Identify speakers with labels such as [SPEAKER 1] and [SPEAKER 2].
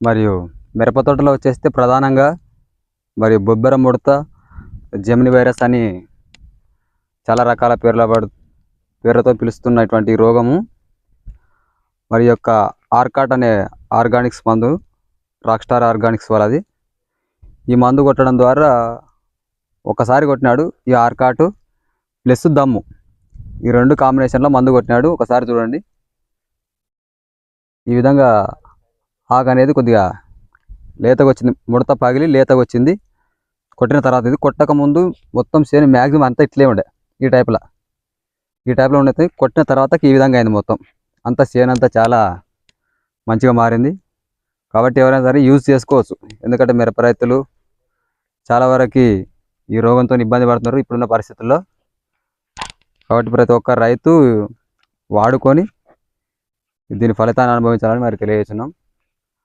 [SPEAKER 1] మరియు మిరప తోటలో వచ్చేస్తే ప్రధానంగా మరియు బొబ్బెర ముడత జెమిని వైరస్ అని చాలా రకాల పేర్ల పడు పేర్లతో పిలుస్తున్నటువంటి రోగము. మరి యొక్క ఆర్కాట్ అనే ఆర్గానిక్స్ మందు రాక్ స్టార్ ఆర్గానిక్స్ వాళ్ళది. ఈ మందు కొట్టడం ద్వారా ఒకసారి కొట్టినాడు ఈ ఆర్కాటు ప్లస్ దమ్ము. ఈ రెండు కాంబినేషన్లో మందు కొట్టినాడు. ఒకసారి చూడండి. ఈ విధంగా ఆకు అనేది కొద్దిగా లేతగా వచ్చింది ముడత పగిలి లేతగా వచ్చింది కొట్టిన తర్వాత ఇది కొట్టక ముందు మొత్తం చేను మ్యాక్సిమం అంతా ఇట్లే ఉండే ఈ టైప్లో ఈ టైప్లో ఉండేది కొట్టిన తర్వాత ఈ విధంగా అయింది మొత్తం. అంతా చేను అంతా చాలా మంచిగా మారింది. కాబట్టి ఎవరైనా సరే యూజ్ చేసుకోవచ్చు. ఎందుకంటే మిరప రైతులు చాలా వరకు ఈ రోగంతో ఇబ్బంది పడుతున్నారు ఇప్పుడున్న పరిస్థితుల్లో. కాబట్టి ప్రతి ఒక్క రైతు వాడుకొని దీని ఫలితాన్ని అనుభవించాలని మరి తెలియజేస్తున్నాం.